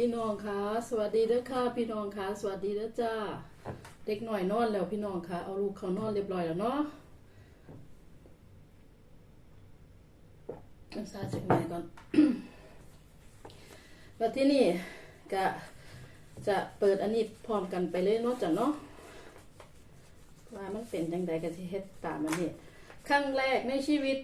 พี่น้องคะสวัสดีเด้อค่ะ พี่น้องคะสวัสดีเด้อจ้า เด็กหน่อยนอนแล้วพี่น้องคะเอาลูกเขานอนเรียบร้อยแล้วเนาะน้ำซาจากไหนก่อนแล้วที่นี่ก็จะเปิดอันนี้พร้อมกันไปเลยเนาะจ้ะเนาะว่ามันเป็นจังใดก็สิเฮ็ดตามอันนี้ครั้งแรกในชีวิต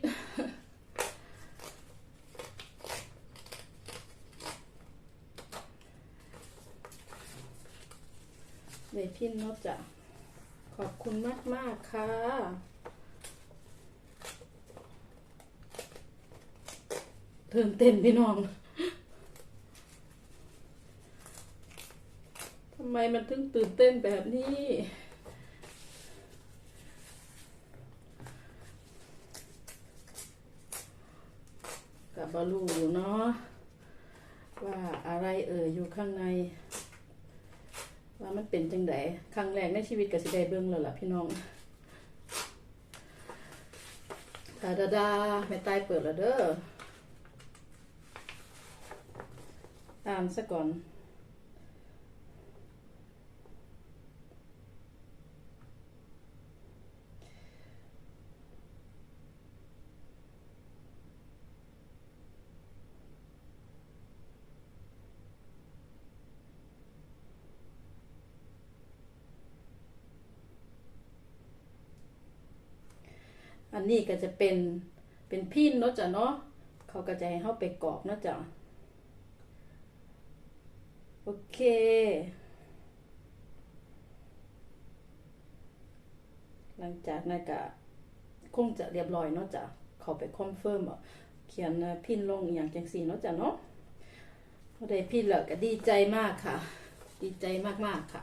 ในพินนอกจากขอบคุณมากมากค่ะ ตื่นเต้นพี่น้องทำไมมันถึงตื่นเต้นแบบนี้กับบาลูอยู่เนาะว่าอะไรเอ่ยอยู่ข้างใน ว่ามันเป็นจังไดครั้งแรกในชีวิตก็สิได้เบิ่งแล้วล่ะพี่น้องดาดาดาแม่ตายเปิดแล้วเด้อ ตามซะก่อน อันนี้ก็จะเป็นเป็นพินเนาะจ้ะเนาะเขาก็จะให้เขาไปกรอกเนาะจ้ะโอเค หลังจากนั้นก็คงจะเรียบร้อยเนาะจ้ะเขาไปคอนเฟิร์มเขียนพินลงอย่างจังสีเนาะจ้ะเนาะพอได้พินแล้วก็ดีใจมากค่ะ ดีใจมากๆค่ะ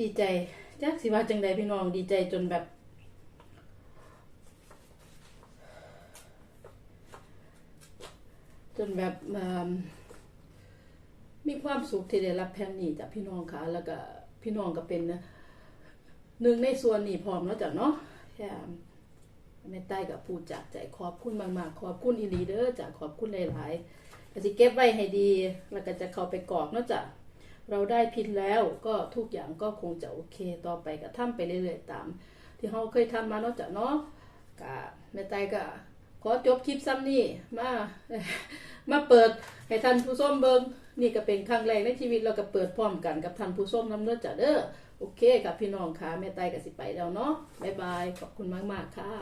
ดีใจจักสิว่าจังใดพี่น้องดีใจจนแบบ จนแบบมมีความสุขที่ได้รับแผ่นนี้จากพี่น้องค่ะ แล้วก็พี่น้องก็เป็นหนึ่งในส่วนนี้พร้อมแล้วจ้ะเนาะแค่แม่ใต้กับพูดจากใจขอบคุณมากๆ ขอบคุณอีลีเด้อจ้ะขอบคุณหลายๆก็สิเก็บไว้ให้ดี แล้วก็จะเข้าไปกรอกเนาะจ้ะ เราได้พินแล้วก็ทุกอย่างก็คงจะโอเคต่อไปก็ทำไปเรื่อยๆตาม ที่เราเคยทำมาเนาะจ้ะเนาะกะแม่ไตก็ขอจบคลิปซ้ำนี่มามาเปิดให้ท่านผู้ชมเบิงนี่ก็เป็นครั้งแรกในชีวิตเราก็เปิดพร้อมกันกับท่านผู้ชมน้ำเนื้อจ้ะเด้อโอเคกับพี่น้องค่ะแม่ไตก็สิไปแล้วเนาะบ๊ายบายขอบคุณมากๆค่ะ